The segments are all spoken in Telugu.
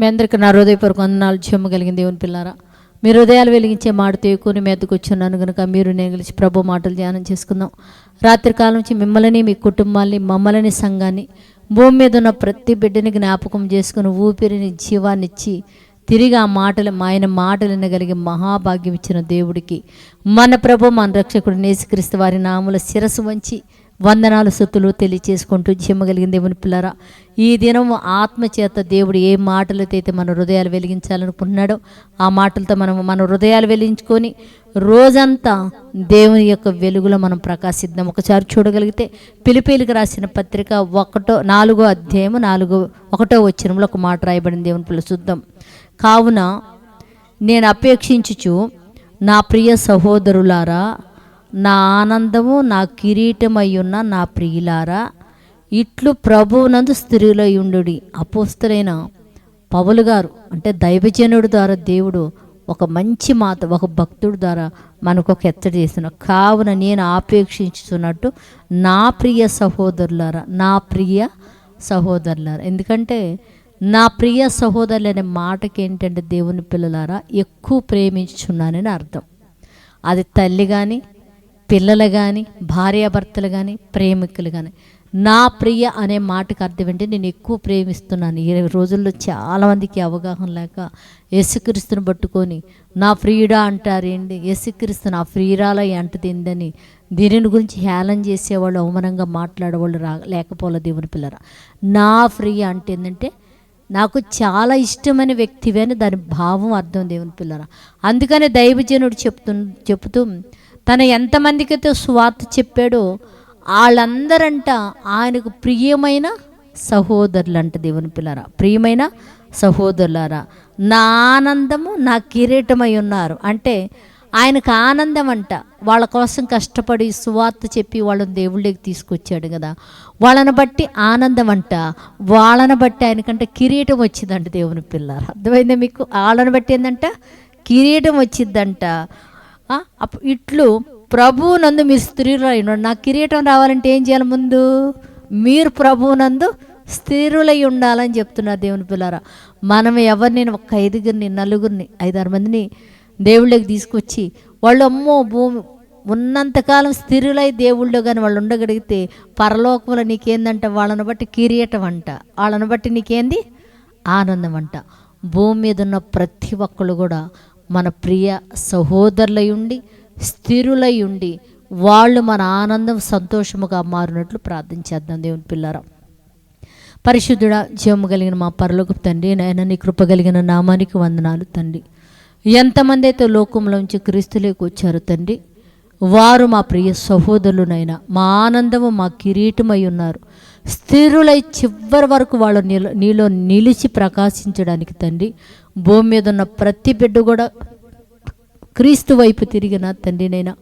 మీ అందరికీ నా హృదయపూర్వక వందనాలు చెమ్మ కలిగిన దేవుని పిల్లారా. మీ హృదయాలు వెలిగించే మాటతో ఎక్కువ మీదకు వచ్చున్నాను కనుక మీరు నేను గెలిచి ప్రభు మాటలు ధ్యానం చేసుకుందాం. రాత్రి కాలం నుంచి మిమ్మల్ని మీ కుటుంబాన్ని మమ్మల్ని సంఘాన్ని భూమి మీద ఉన్న ప్రతి బిడ్డని జ్ఞాపకం చేసుకుని ఊపిరిని జీవాన్ని ఇచ్చి తిరిగి ఆ మాటలు ఆయన మాటలు వినగలిగే మహాభాగ్యం ఇచ్చిన దేవుడికి మన ప్రభు మన రక్షకుడు నేసుక్రీస్తు వారి నాముల శిరస్సు వంచి వందనాలు సొత్తులు తెలియచేసుకుంటూ చెమ్మగలిగిన దేవుని పిల్లరా ఈ దినం ఆత్మచేత దేవుడు ఏ మాటలతో అయితే మన హృదయాలు వెలిగించాలనుకుంటున్నాడో ఆ మాటలతో మనం మన హృదయాలు వెలిగించుకొని రోజంతా దేవుని యొక్క వెలుగులో మనం ప్రకాశిద్దాం. ఒకసారి చూడగలిగితే పిలిపిలికి రాసిన పత్రిక ఒకటో నాలుగో అధ్యాయము నాలుగో ఒకటో వచ్చినంలో ఒక మాట రాయబడింది. దేవుని పిల్ల చూద్దాం. కావున నేను అపేక్షించుచు నా ప్రియ సహోదరులారా నా ఆనందము నా కిరీటమయ్యున్న నా ప్రియులారా ఇట్లు ప్రభువునందు స్త్రీలై ఉండు అపోస్తులైన పౌలు గారు అంటే దైవజనుడు ద్వారా దేవుడు ఒక మంచి మాత ఒక భక్తుడు ద్వారా మనకు ఒక ఎత్తడి చేసిన. కావున నేను ఆపేక్షించుతున్నట్టు నా ప్రియ సహోదరులారా నా ప్రియ సహోదరులారా. ఎందుకంటే నా ప్రియ సహోదరులు అనే మాటకి ఏంటంటే దేవుని పిల్లలారా ఎక్కువ ప్రేమించున్నానని అర్థం. అది తల్లి కానీ పిల్లలు కానీ భార్యాభర్తలు కానీ ప్రేమికులు కానీ నా ప్రియ అనే మాటకు అర్థం ఏంటి? నేను ఎక్కువ ప్రేమిస్తున్నాను. ఈ రోజుల్లో చాలామందికి అవగాహన లేక యేసుక్రీస్తుని పట్టుకొని నా ప్రియుడా అంటారేంటి యేసుక్రీస్తు నా ప్రియురాల అంటదిందని దీనిని గురించి హేళన చేసేవాళ్ళు అవమానంగా మాట్లాడేవాళ్ళు రా లేకపోలే దేవుని పిల్లరా. నా ప్రియ అంటే ఏంటంటే నాకు చాలా ఇష్టమైన వ్యక్తివే అని దాని భావం అర్థం దేవుని పిల్లరా. అందుకనే దైవజనుడు చెప్తు చెప్తూ తన ఎంతమందికైతే స్వార్థ చెప్పాడో వాళ్ళందరంట ఆయనకు ప్రియమైన సహోదరులంట దేవుని పిల్లరా. ప్రియమైన సహోదరులారా నా ఆనందము నా కిరీటమై ఉన్నారు. అంటే ఆయనకు ఆనందం అంట వాళ్ళ కోసం కష్టపడి సువార్త చెప్పి వాళ్ళని దేవుళ్ళకి తీసుకొచ్చాడు కదా. వాళ్ళని బట్టి ఆనందం అంట వాళ్ళని బట్టి ఆయనకంటే కిరీటం వచ్చిందంట దేవుని పిల్లలు అర్థమైందా మీకు? వాళ్ళని బట్టి ఏంటంట కిరీటం వచ్చిందంట. ఇట్లు ప్రభువునందు మీ స్త్రీలై ఉండండి. నాకు కిరీటం రావాలంటే ఏం చేయాలి ముందు? మీరు ప్రభువునందు స్త్రీలై ఉండాలని చెప్తున్నారు దేవుని పిల్లారా. మనం ఎవరిని ఒక ఐదుగురిని నలుగురిని ఐదారు మందిని దేవుళ్ళకి తీసుకొచ్చి వాళ్ళు అమ్మో భూమి ఉన్నంతకాలం స్థిరులై దేవుళ్ళు కానీ వాళ్ళు ఉండగలిగితే పరలోకంలో నీకేందంట? వాళ్ళని బట్టి కిరీటం అంట. వాళ్ళని బట్టి నీకేంది? ఆనందం అంట. భూమి మీద ఉన్న ప్రతి ఒక్కళ్ళు కూడా మన ప్రియ సహోదరులై ఉండి స్థిరులై ఉండి వాళ్ళు మన ఆనందం సంతోషముగా మారినట్లు ప్రార్థించేద్దాం దేవుని పిల్లరా. పరిశుద్ధుడ జీవము కలిగిన మా పరలోకి తండ్రి నాయన నీ కృప కలిగిన నామానికి వందనాలు తండ్రి. ఎంతమంది అయితే లోకంలోంచి క్రీస్తులోకి వచ్చారు తండ్రి వారు మా ప్రియ సహోదరులనైనా మా ఆనందము మా కిరీటమై ఉన్నారు. స్థిరులై చివరి వరకు వాళ్ళు నీలో నీలో నిలిచి ప్రకాశించడానికి తండ్రి భూమి మీద ఉన్న ప్రతి బిడ్డ కూడా క్రీస్తు వైపు తిరిగిన తండ్రినైనా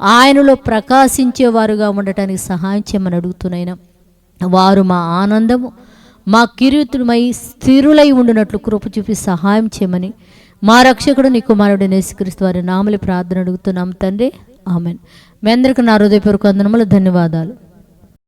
ఆయనలో ప్రకాశించేవారుగా ఉండటానికి సహాయం చేయమని అడుగుతున్నాయినా వారు మా ఆనందము మా కిరీతుమై స్థిరులై ఉండినట్లు కృప చూపి సహాయం చేయమని మా రక్షకుడు నీ కుమారుడు నేసుక్రీస్తు వారి నామలి ప్రార్థన అడుగుతున్నాం తండ్రి. ఆమెన్. మీ అందరికీ నా హృదయపూర్వక వందనములు ధన్యవాదాలు.